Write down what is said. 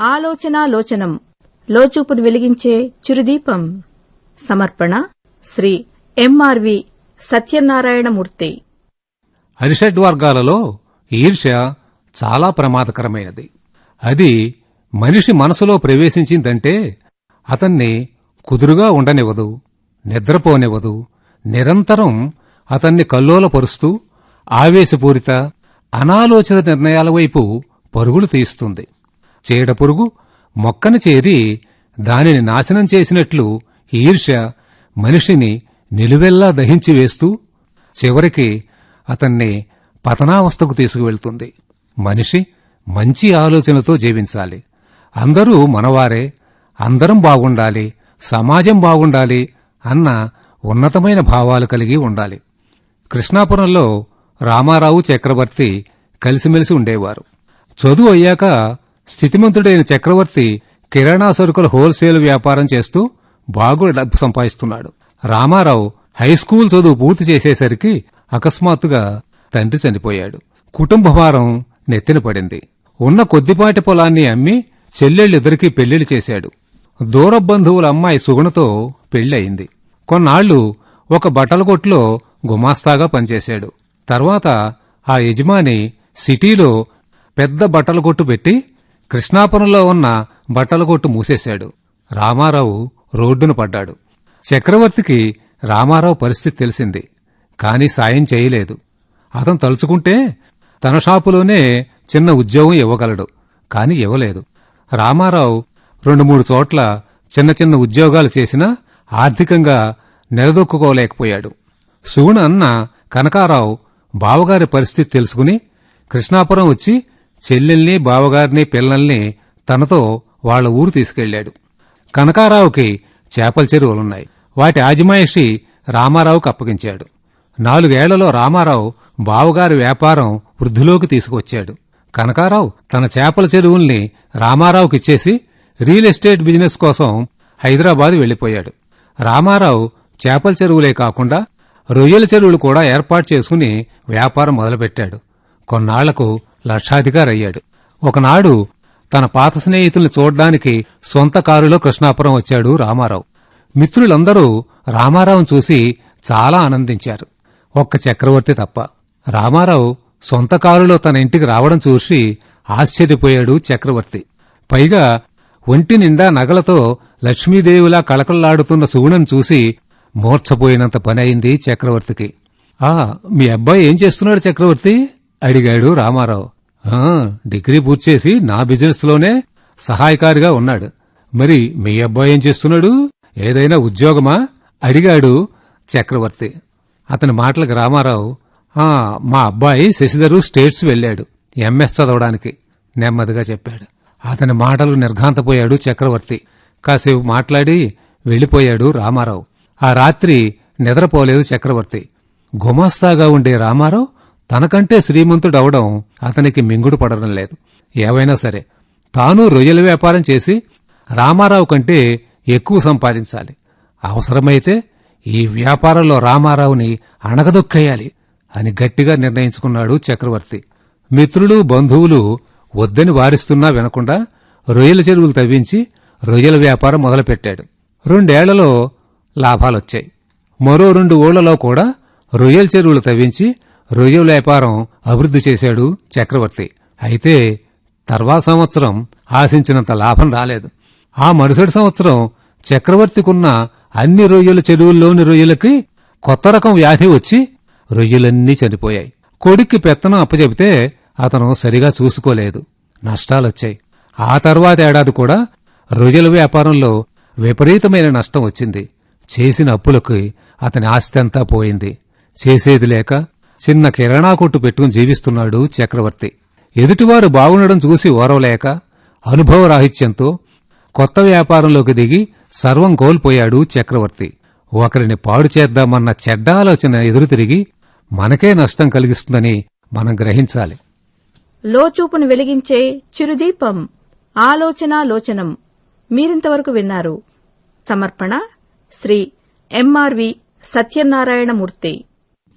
ఆలోచన లోచనం లోచూపును వెలిగించే చిరుదీపం. సమర్పణ శ్రీ ఎంఆర్వి సత్యనారాయణమూర్తి. అరిషడ్ వర్గాలలో ఈర్ష్య చాలా ప్రమాదకరమైనది. అది మనిషి మనసులో ప్రవేశించిందంటే అతన్ని కుదురుగా ఉండనివ్వదు నిద్రపోనివ్వదు నిరంతరం అతన్ని కల్లోలపరుస్తూ ఆవేశపూరిత అనాలోచిత నిర్ణయాల వైపు పరుగులు తీస్తుంది. చీడపురుగు మొక్కను చేరి దానిని నాశనం చేసినట్లు ఈర్ష్య మనిషిని నిలువెల్లా దహించి వేస్తూ చివరికి అతన్ని పతనావస్థకు తీసుకువెళ్తుంది. మనిషి మంచి ఆలోచనతో జీవించాలి. అందరూ మనవారే అందరం బాగుండాలి సమాజం బాగుండాలి అన్న ఉన్నతమైన భావాలు కలిగి ఉండాలి. కృష్ణాపురంలో రామారావు చక్రవర్తి కలిసిమెలిసి ఉండేవారు. చదువు అయ్యాక స్థితిమంతుడైన చక్రవర్తి కిరాణా సరుకుల హోల్సేల్ వ్యాపారం చేస్తూ బాగా డబ్బు సంపాదిస్తున్నాడు. రామారావు హైస్కూల్ చదువు పూర్తి చేసేసరికి అకస్మాత్తుగా తండ్రి చనిపోయాడు. కుటుంబ భారం నెత్తిన పడింది. ఉన్న కొద్దిపాటి పొలాన్ని అమ్మి చెల్లెళ్ళిద్దరికీ పెళ్ళిళ్ళు చేశాడు. దూర బంధువుల అమ్మాయి సుగుణతో పెళ్ళయింది. కొన్నాళ్ళు ఒక బట్టల కొట్లో గుమాస్తాగా పనిచేశాడు. తర్వాత ఆ యజమాని సిటీలో పెద్ద బట్టల కొట్టు పెట్టి కృష్ణాపురంలో ఉన్న బట్టల కొట్టు మూసేశాడు. రామారావు రోడ్డున పడ్డాడు. చక్రవర్తికి రామారావు పరిస్థితి తెలిసింది కాని సాయం చేయలేదు. అతను తలుచుకుంటే తన షాపులోనే చిన్న ఉద్యోగం ఇవ్వగలడు కాని ఇవ్వలేదు. రామారావు రెండు మూడు చోట్ల చిన్న చిన్న ఉద్యోగాలు చేసినా ఆర్థికంగా నిలదొక్కుకోలేకపోయాడు. సుగుణ అన్న కనకారావు బావగారి పరిస్థితి తెలుసుకుని కృష్ణాపురం వచ్చి చెల్లెల్ని బావగారిని పిల్లల్ని తనతో వాళ్ళ ఊరు తీసుకెళ్ళాడు కనకారావుకి చేపల చెరువులున్నాయి. వాటి ఆజమాయిషి రామారావుకు అప్పగించాడు. నాలుగేళ్ళలో రామారావు బావగారి వ్యాపారం వృద్ధిలోకి తీసుకొచ్చాడు కనకారావు తన చేపల చెరువుల్ని రామారావుకిచ్చేసి రియల్ ఎస్టేట్ బిజినెస్ కోసం హైదరాబాద్ వెళ్ళిపోయాడు రామారావు చేపల చెరువులే కాకుండా రొయ్యల చెరువులు కూడా ఏర్పాటు చేసుకుని వ్యాపారం మొదలుపెట్టాడు. కొన్నాళ్ళకు లక్షాధికారయ్యాడు. ఒకనాడు తన పాత స్నేహితుల్ని చూడ్డానికి సొంత కారులో కృష్ణాపురం వచ్చాడు రామారావు. మిత్రులందరూ రామారావును చూసి చాలా ఆనందించారు. ఒక్క చక్రవర్తి తప్ప. రామారావు సొంత కారులో తన ఇంటికి రావడం చూసి ఆశ్చర్యపోయాడు చక్రవర్తి. పైగా ఒంటి నిండా నగలతో లక్ష్మీదేవిలా కళకళలాడుతున్న సుగుణను చూసి మూర్ఛపోయినంత అయింది చక్రవర్తికి. ఆ మీ అబ్బాయి ఏం చేస్తున్నాడు చక్రవర్తి? అడిగాడు రామారావు. డిగ్రీ పూర్తి చేసి నా బిజినెస్లోనే సహాయకారిగా ఉన్నాడు. మరి మీ అబ్బాయి ఏం చేస్తున్నాడు? ఏదైనా ఉద్యోగమా? అడిగాడు చక్రవర్తి. అతని మాటలకు రామారావు మా అబ్బాయి శశిధరు స్టేట్స్ వెళ్ళాడు ఎంఎస్ చదవడానికి నెమ్మదిగా చెప్పాడు. అతని మాటలు నిర్ఘాంతపోయాడు చక్రవర్తి. కాసేపు మాట్లాడి వెళ్ళిపోయాడు రామారావు. ఆ రాత్రి నిద్రపోలేదు చక్రవర్తి. గుమాస్తాగా ఉండే రామారావు తనకంటే శ్రీమంతుడవడం అతనికి మింగుడు పడడం లేదు. ఏవైనా సరే తాను రొయ్యల వ్యాపారం చేసి రామారావు కంటే ఎక్కువ సంపాదించాలి. అవసరమైతే ఈ వ్యాపారంలో రామారావుని అణగదొక్కేయాలి అని గట్టిగా నిర్ణయించుకున్నాడు చక్రవర్తి. మిత్రులు బంధువులు వద్దని వారిస్తున్నా వినకుండా రొయ్యల చెరువులు తవ్వించి రొయ్యల వ్యాపారం మొదలుపెట్టాడు. రెండేళ్ళలో లాభాలొచ్చాయి. మరో రెండు ఊళ్ళలో కూడా రొయ్యల చెరువులు తవ్వించి రొయ్యల వ్యాపారం అభివృద్ధి చేశాడు చక్రవర్తి. అయితే తర్వాత సంవత్సరం ఆశించినంత లాభం రాలేదు. ఆ మరుసటి సంవత్సరం చక్రవర్తికున్న అన్ని రొయ్యల చెరువుల్లోని రొయ్యలకి కొత్త రకం వ్యాధి వచ్చి రొయ్యలన్నీ చనిపోయాయి. కొడుక్కి పెత్తనం అప్పచెబితే అతను సరిగా చూసుకోలేదు. నష్టాలొచ్చాయి. ఆ తర్వాత ఏడాది కూడా రొయ్యల వ్యాపారంలో విపరీతమైన నష్టం వచ్చింది. చేసిన అప్పులకి అతని ఆస్తి అంతా పోయింది. చేసేది లేక చిన్న కిరాణా కొట్టు పెట్టుకుని జీవిస్తున్నాడు చక్రవర్తి. ఎదుటివారు బాగుండడం చూసి ఓరవలేక అనుభవ రాహిత్యంతో కొత్త వ్యాపారంలోకి దిగి సర్వం కోల్పోయాడు చక్రవర్తి. ఒకరిని పాడు చేద్దామన్న చెడ్డ ఆలోచన ఎదురు తిరిగి మనకే నష్టం కలిగిస్తుందని మనం గ్రహించాలి. లోచూపును వెలిగించే చిరుదీపం ఆలోచన లోచనం మీరింతవరకు విన్నారు. సమర్పణ శ్రీ ఎంఆర్వి సత్యనారాయణమూర్తి.